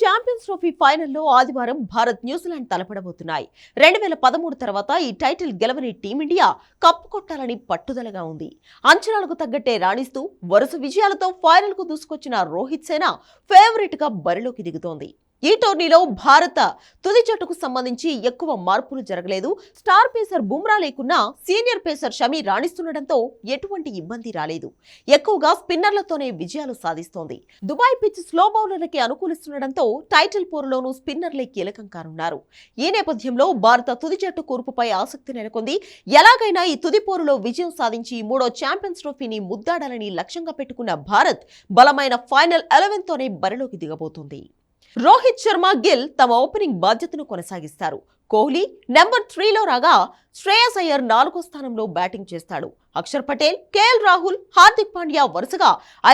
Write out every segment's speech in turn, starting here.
Champions trophy ఫైనల్లో ఆదివారం Bharat New Zealand తలపడబోతున్నాయి. రెండు వేల పదమూడు తర్వాత ఈ టైటిల్ గెలవని టీమిండియా కప్పు కొట్టాలని పట్టుదలగా ఉంది. అంచనాలకు తగ్గట్టే రాణిస్తూ వరుస విజయాలతో ఫైనల్కు దూసుకొచ్చిన రోహిత్ సేన ఫేవరెట్గా బరిలోకి దిగుతోంది. ఈ టోర్నీలో భారత తుది జట్టుకు సంబంధించి ఎక్కువ మార్పులు జరగలేదు. స్టార్ పేసర్ బుమ్రా లేకున్నా సీనియర్ పేసర్ షమి రాణిస్తుండటంతో ఎటువంటి ఇబ్బంది రాలేదు. ఎక్కువగా స్పిన్నర్లతోనే విజయాలు సాధిస్తోంది. దుబాయ్ పిచ్ స్లో బౌలర్లకి అనుకూలిస్తుండటంతో టైటిల్ పోరులోనూ స్పిన్నర్లే కీలకం కానున్నారు. ఈ నేపథ్యంలో భారత తుది జట్టు కూర్పుపై ఆసక్తి నెలకొంది. ఎలాగైనా ఈ తుది పోరులో విజయం సాధించి మూడో ఛాంపియన్స్ ట్రోఫీని ముద్దాడాలని లక్ష్యంగా పెట్టుకున్న భారత్ బలమైన ఫైనల్ ఎలెవెన్తోనే బరిలోకి దిగబోతోంది. రోహిత్ శర్మ గిల్ తమ ఓపెనింగ్ బాధ్యతను కొనసాగిస్తారు. కోహ్లీ నెంబర్ త్రీలో రాగా శ్రేయస్ అయ్యర్ నాలుగో స్థానంలో బ్యాటింగ్ చేస్తాడు. అక్షర్ పటేల్ కేఎల్ రాహుల్ హార్దిక్ పాండ్యా వరుసగా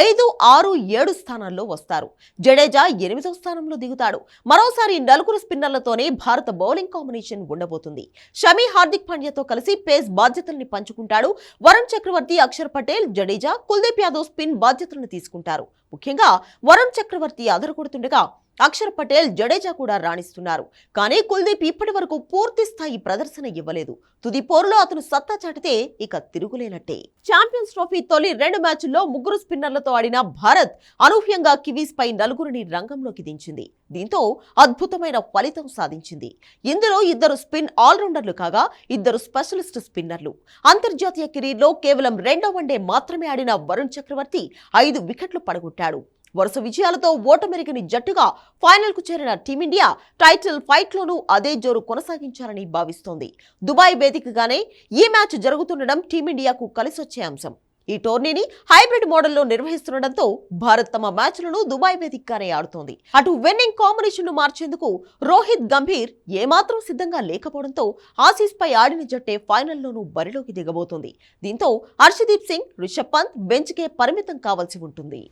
ఐదు ఆరు ఏడు స్థానాల్లో వస్తారు. జడేజా ఎనిమిదో స్థానంలో దిగుతాడు. మరోసారి నలుగురు స్పిన్నర్లతోనే భారత బౌలింగ్ కాంబినేషన్ ఉండబోతుంది. షమీ హార్దిక్ పాండ్యాతో కలిసి పేస్ బాధ్యతల్ని పంచుకుంటాడు. వరుణ్ చక్రవర్తి అక్షర్ పటేల్ జడేజా కుల్దీప్ యాదవ్ స్పిన్ బాధ్యతలను తీసుకుంటారు. ముఖ్యంగా వరుణ్ చక్రవర్తి అదరగొడుతుండగా అక్షర్ పటేల్ జడేజా కూడా రాణిస్తున్నారు. కానీ కుల్దీప్ ఇప్పటి వరకు పూర్తి స్థాయి ప్రదర్శన ఇవ్వలేదు. తుది పోరులో అతను సత్తా చాటితే ఇక తిరుగులేనట్టే. ఛాంపియన్స్ ట్రోఫీ తొలి రెండు మ్యాచ్ల్లో ముగ్గురు స్పిన్నర్లతో ఆడిన భారత్ అనూహ్యంగా కివీస్ పై నలుగురిని రంగంలోకి దించింది. దీంతో అద్భుతమైన ఫలితం సాధించింది. ఇందులో ఇద్దరు స్పిన్ ఆల్రౌండర్లు కాగా ఇద్దరు స్పెషలిస్ట్ స్పిన్నర్లు. అంతర్జాతీయ కెరీర్లో కేవలం రెండో వన్డే మాత్రమే ఆడిన వరుణ్ చక్రవర్తి ఐదు వికెట్లు పడగొట్టాడు. వరుస విజయాలతో ఓటమెరిగని జట్టుగా ఫైనల్కు చేరిన టీమిండియా టైటిల్ ఫైట్ లోనూ అదే జోరు కొనసాగించాలని భావిస్తోంది. దుబాయ్ వేదికగానే ఈ మ్యాచ్ జరుగుతుండడం టీమిండియాకు కలిసొచ్చే అంశం. ఈ టోర్నీని హైబ్రిడ్ మోడల్లో నిర్వహిస్తుండటంతో భారత్ తమ మ్యాచ్లను దుబాయ్ వేదికగానే ఆడుతోంది. అటు విన్నింగ్ కాంబినేషన్ను మార్చేందుకు రోహిత్ గంభీర్ ఏమాత్రం సిద్ధంగా లేకపోవడంతో ఆసీస్ పై ఆడిన జట్టే ఫైనల్లోనూ బరిలోకి దిగబోతోంది. దీంతో హర్షదీప్ సింగ్ రిషబ్ పంత్ బెంచ్కే పరిమితం కావాల్సి ఉంటుంది.